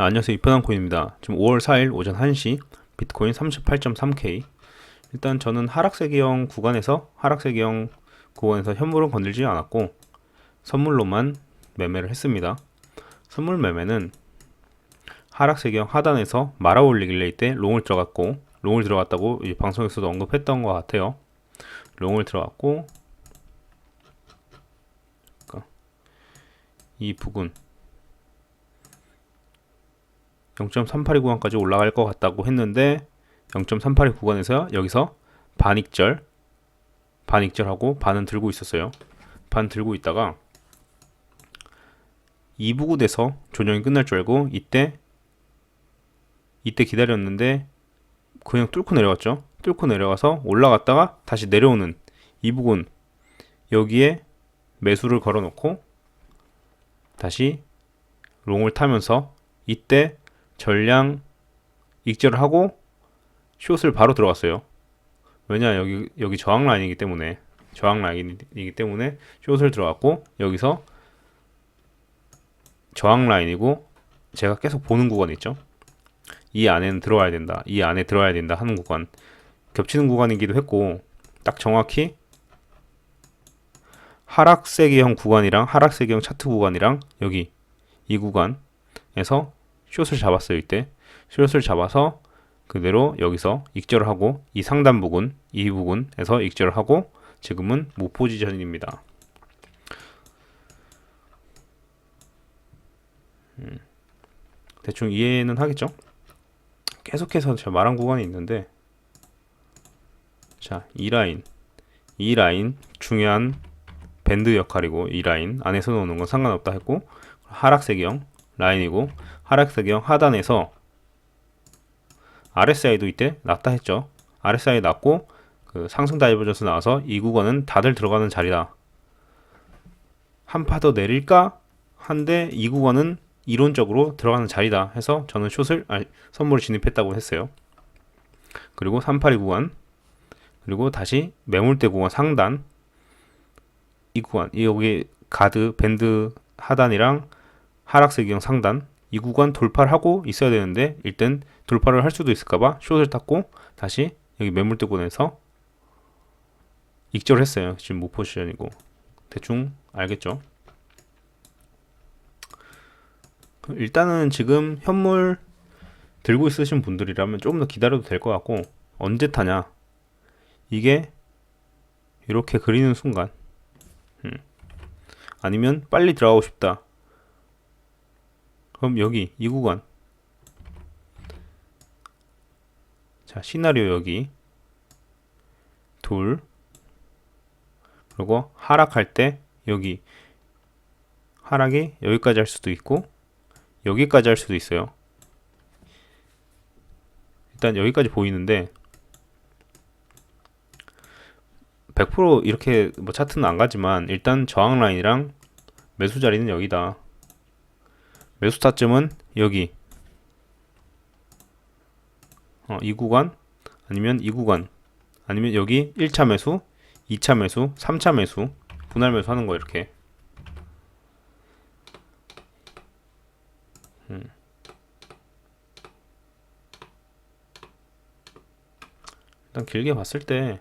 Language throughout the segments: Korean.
아, 안녕하세요. 이편한코인입니다. 지금 5월 4일 오전 1시 비트코인 38.3K 일단 저는 하락세기형 구간에서 하락세기형 구간에서 현물은 건들지 않았고 선물로만 매매를 했습니다. 선물 매매는 하락세기형 하단에서 말아 올리길래 이때 롱을 들어갔고 롱을 들어갔다고 이 방송에서도 언급했던 것 같아요. 롱을 들어갔고 그러니까 이 부분 0.382 구간까지 올라갈 것 같다고 했는데 0.382 구간에서 여기서 반익절 반익절하고 반은 들고 있었어요. 반 들고 있다가 2부구 돼서 조정이 끝날 줄 알고 이때 이때 기다렸는데 그냥 뚫고 내려갔죠. 뚫고 내려가서 올라갔다가 다시 내려오는 이 부분 여기에 매수를 걸어놓고 다시 롱을 타면서 이때 전량 익절을 하고 숏을 바로 들어갔어요. 왜냐 여기 여기 저항 라인이기 때문에 저항 라인이기 때문에 숏을 들어갔고 여기서 저항 라인이고 제가 계속 보는 구간 있죠. 이 안에는 들어와야 된다. 이 안에 들어와야 된다 하는 구간 겹치는 구간이기도 했고 딱 정확히 하락세기형 구간이랑 하락세기형 차트 구간이랑 여기 이 구간에서 숏을 잡았어요 이때 숏을 잡아서 그대로 여기서 익절을 하고 이 상단 부분 이 부분에서 익절을 하고 지금은 못 포지션입니다. 음, 대충 이해는 하겠죠? 계속해서 제가 말한 구간이 있는데 자 이 라인 이 라인 중요한 밴드 역할이고 이 라인 안에서 노는 건 상관없다 했고 하락세경 라인이고 하락세경 하단에서 RSI도 이때 낮다 했죠. RSI 낮고 그 상승 다이버전스 나와서 이 구간은 다들 들어가는 자리다. 한 파 더 내릴까? 한데 이 구간은 이론적으로 들어가는 자리다 해서 저는 숏을 아니, 선물을 진입했다고 했어요. 그리고 382 구간 그리고 다시 매물대 구간 상단 이 구간 이 여기 가드 밴드 하단이랑 하락세기형 상단 이 구간 돌파를 하고 있어야 되는데 일단 돌파를 할 수도 있을까봐 숏을 탔고 다시 여기 매물대 구간에서 익절을 했어요. 지금 못 포지션이고 대충 알겠죠? 일단은 지금 현물 들고 있으신 분들이라면 조금 더 기다려도 될 것 같고 언제 타냐 이게 이렇게 그리는 순간 음. 아니면 빨리 들어가고 싶다 그럼 여기 이 구간. 자 시나리오 여기. 둘. 그리고 하락할 때 여기. 하락이 여기까지 할 수도 있고 여기까지 할 수도 있어요. 일단 여기까지 보이는데 100% 이렇게 뭐 차트는 안 가지만 일단 저항 라인이랑 매수 자리는 여기다 매수 타점은 여기 어, 이 구간 아니면 이 구간 아니면 여기 1차 매수 2차 매수 3차 매수 분할 매수 하는 거 이렇게 음. 일단 길게 봤을 때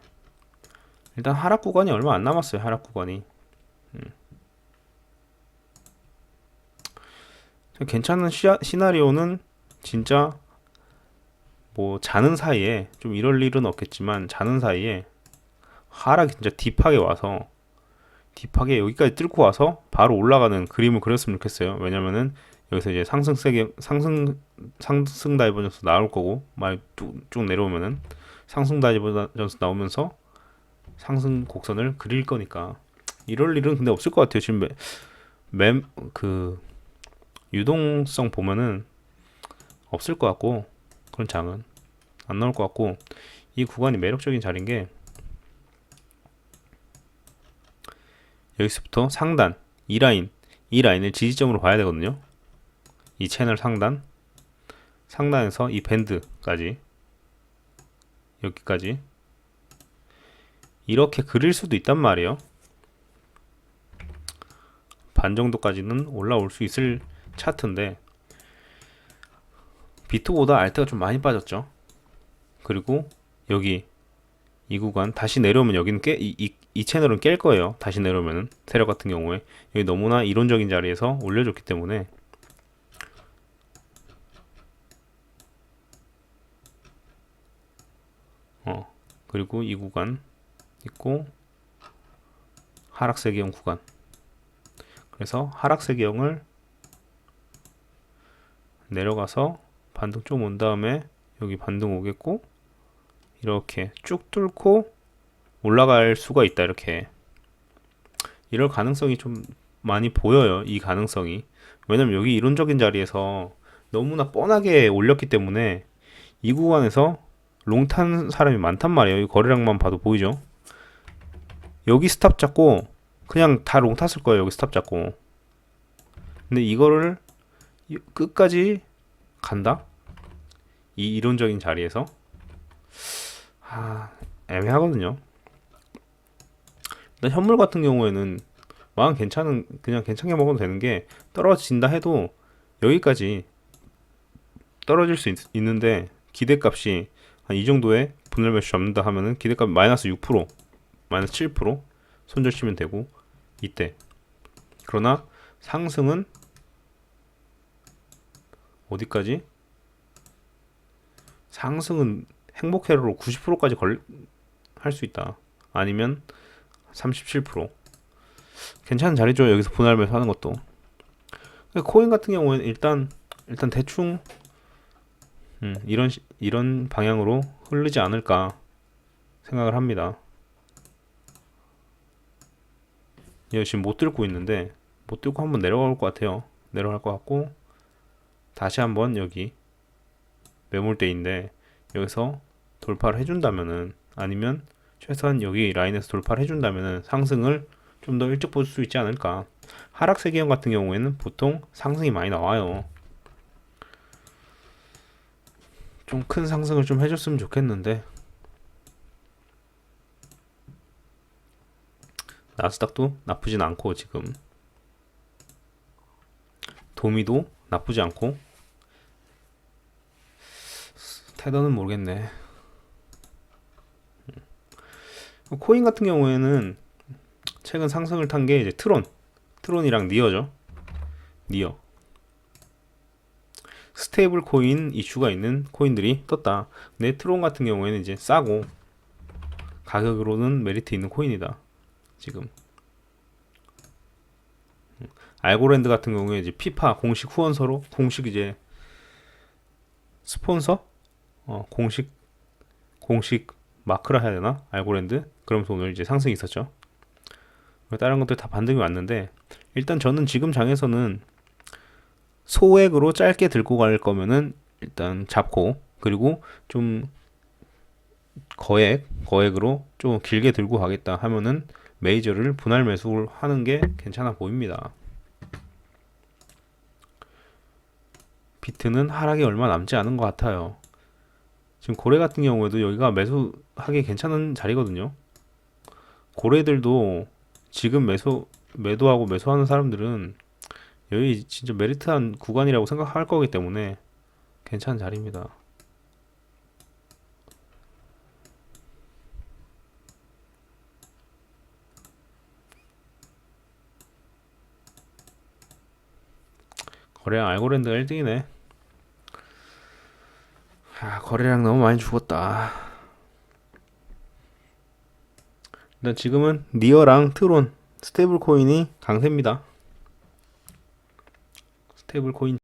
일단 하락 구간이 얼마 안 남았어요 하락 구간이 음. 괜찮은 시아, 시나리오는 진짜 뭐 자는 사이에 좀 이럴 일은 없겠지만 자는 사이에 하락이 진짜 딥하게 와서 딥하게 여기까지 뚫고 와서 바로 올라가는 그림을 그렸으면 좋겠어요. 왜냐면은 여기서 이제 상승 세게 상승 상승 다이버전스 나올 거고 말쭉 내려오면은 상승 다이버전스 나오면서 상승 곡선을 그릴 거니까 이럴 일은 근데 없을 것 같아요. 지금 맴그 유동성 보면은 없을 것 같고 그런 장은 안 나올 것 같고 이 구간이 매력적인 자리인 게 여기서부터 상단 이 라인 이 라인을 지지점으로 봐야 되거든요. 이 채널 상단 상단에서 이 밴드까지 여기까지. 이렇게 그릴 수도 있단 말이에요. 반 정도까지는 올라올 수 있을 차트인데 비트보다 알트가 좀 많이 빠졌죠. 그리고 여기 이 구간 다시 내려오면 여기는 깨, 이, 이, 이 채널은 깰 거예요. 다시 내려오면은 세력 같은 경우에 여기 너무나 이론적인 자리에서 올려줬기 때문에 어 그리고 이 구간 있고 하락세기형 구간 그래서 하락세기형을 내려가서 반등 좀 온 다음에 여기 반등 오겠고 이렇게 쭉 뚫고 올라갈 수가 있다 이렇게. 이럴 가능성이 좀 많이 보여요 이 가능성이. 왜냐면 여기 이론적인 자리에서 너무나 뻔하게 올렸기 때문에 이 구간에서 롱 탄 사람이 많단 말이에요. 이 거래량만 봐도 보이죠? 여기 스탑 잡고 그냥 다 롱 탔을 거예요 여기 스탑 잡고. 근데 이거를 이- 끝까지 간다? 이 이론적인 자리에서? 아, 애매하거든요. 일단 현물 같은 경우에는 마음 괜찮은 그냥 괜찮게 먹어도 되는 게 떨어진다 해도 여기까지 떨어질 수 있, 는데 기대값이 한 이 정도의 분할 매수 잡는다 하면은 기대값 마이너스 6% 마이너스 7% 손절 치면 되고 이때. 그러나 상승은 어디까지? 상승은 행복 회로로 90%까지 걸 할 수 있다. 아니면 37% 괜찮은 자리죠. 여기서 분할 매수 하는 것도. 코인 같은 경우에는 일단 일단 대충 음, 이런 시- 이런 방향으로 흐르지 않을까 생각을 합니다. 얘 지금 못 들고 있는데 못 들고 한번 내려갈 것 같아요. 내려갈 것 같고 다시 한번 여기 매물대인데 여기서 돌파를 해준다면은 아니면 최소한 여기 라인에서 돌파를 해준다면은 상승을 좀 더 일찍 볼 수 있지 않을까. 하락세 기형 같은 경우에는 보통 상승이 많이 나와요. 좀 큰 상승을 좀 해줬으면 좋겠는데 나스닥도 나쁘진 않고 지금 도미도 나쁘지 않고 테더는 모르겠네. 음. 코인 같은 경우에는 최근 상승을 탄 게 이제 트론, 트론이랑 니어죠. 니어. 스테이블 코인 이슈가 있는 코인들이 떴다. 근데 트론 같은 경우에는 이제 싸고 가격으로는 메리트 있는 코인이다. 지금. 음. 알고랜드 같은 경우에 이제 피파 공식 후원서로 공식 이제 스폰서 어, 공식 공식 마크라 해야 되나? 알고랜드 그러면서 오늘 이제 상승이 있었죠. 다른 것들 다 반등이 왔는데 일단 저는 지금 장에서는 소액으로 짧게 들고 갈 거면은 일단 잡고 그리고 좀 거액 거액으로 좀 길게 들고 가겠다 하면은 메이저를 분할 매수를 하는 게 괜찮아 보입니다. 비트는 하락이 얼마 남지 않은 것 같아요. 지금 고래 같은 경우에도 여기가 매수하기 괜찮은 자리거든요. 고래들도 지금 매수 매도하고 매수하는 사람들은 여기 진짜 메리트한 구간이라고 생각할 거기 때문에 괜찮은 자리입니다. 거래량 알고랜드가 1등이네. 아, 거래량 너무 많이 죽었다. 일단 지금은 니어랑 트론 스테이블 코인이 강세입니다. 스테이블 코인